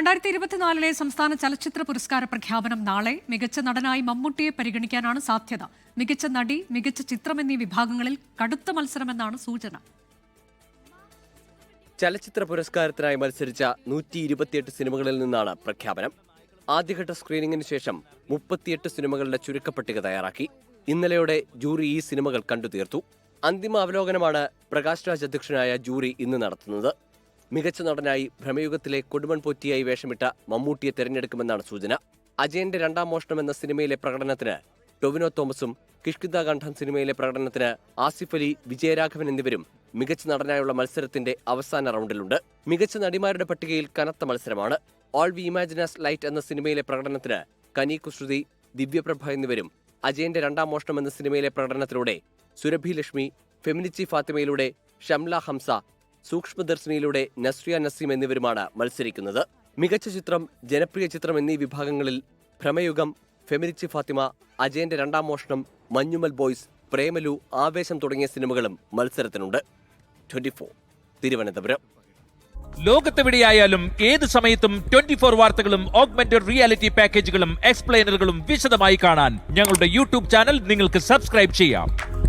രണ്ടായിരത്തി ഇരുപത്തിനാലിലെ സംസ്ഥാന ചലച്ചിത്ര പുരസ്കാര പ്രഖ്യാപനം നാളെ മികച്ച നടനായി മമ്മൂട്ടിയെ പരിഗണിക്കാനാണ് സാധ്യത. മികച്ച നടി മികച്ച ചിത്രം എന്നീ വിഭാഗങ്ങളിൽ കടുത്ത മത്സരമെന്നാണ് സൂചന. ചലച്ചിത്ര പുരസ്കാരത്തിനായി മത്സരിച്ച നൂറ്റി ഇരുപത്തിയെട്ട് സിനിമകളിൽ നിന്നാണ് പ്രഖ്യാപനം. ആദ്യഘട്ട സ്ക്രീനിംഗിന് ശേഷം മുപ്പത്തിയെട്ട് സിനിമകളുടെ ചുരുക്കപ്പട്ടിക തയ്യാറാക്കി. ഇന്നലെയോടെ ജൂറി ഈ സിനിമകൾ കണ്ടു തീർത്തു അന്തിമ അവലോകനമാണ് പ്രകാശ് രാജ് അധ്യക്ഷനായ ജൂറി ഇന്ന് നടത്തുന്നത്. മികച്ച നടനായി ഭ്രമയുഗത്തിലെ കൊടുമൺ പൊറ്റിയായി വേഷമിട്ട മമ്മൂട്ടിയെ തെരഞ്ഞെടുക്കുമെന്നാണ് സൂചന. അജയന്റെ രണ്ടാം മോഷണം എന്ന സിനിമയിലെ പ്രകടനത്തിന് ടൊവിനോ തോമസും കിഷ്കിത കണ്ഠം സിനിമയിലെ പ്രകടനത്തിന് ആസിഫ് അലി വിജയരാഘവൻ എന്നിവരും മികച്ച നടനായുള്ള മത്സരത്തിന്റെ അവസാന റൗണ്ടിലുണ്ട്. മികച്ച നടിമാരുടെ പട്ടികയിൽ കനത്ത മത്സരമാണ്. ഓൾ വി ഇമാജിനാസ് ലൈറ്റ് എന്ന സിനിമയിലെ പ്രകടനത്തിന് കനി കുശ്രുതി ദിവ്യപ്രഭ എന്നിവരും അജയന്റെ രണ്ടാം മോഷണം എന്ന സിനിമയിലെ പ്രകടനത്തിലൂടെ സുരഭി ലക്ഷ്മി ഫെമിനിച്ചി ഫാത്തിമയിലൂടെ ഷംല ഹംസ സൂക്ഷ്മദർശിനിയിലൂടെ നസ്രിയ നസീം എന്നിവരുമാണ് മത്സരിക്കുന്നത്. മികച്ച ചിത്രം ജനപ്രിയ ചിത്രം എന്നീ വിഭാഗങ്ങളിൽ ഭ്രമയുഗം ഫെമിനിച്ചി ഫാത്തിമ അജയന്റെ രണ്ടാം മോഷണം മഞ്ഞുമൽ ബോയ്സ് പ്രേമലു ആവേശം തുടങ്ങിയ സിനിമകളും മത്സരത്തിനുണ്ട്. ട്വന്റി തിരുവനന്തപുരം. ലോകത്തെവിടെയായാലും ഏത് സമയത്തും ട്വന്റി ഫോർ വാർത്തകളും ഓഗ്മെന്റഡ് റിയാലിറ്റി പാക്കേജുകളും എക്സ്പ്ലെയിനറുകളും വിശദമായി കാണാൻ ഞങ്ങളുടെ യൂട്യൂബ് ചാനൽ നിങ്ങൾക്ക് സബ്സ്ക്രൈബ് ചെയ്യാം.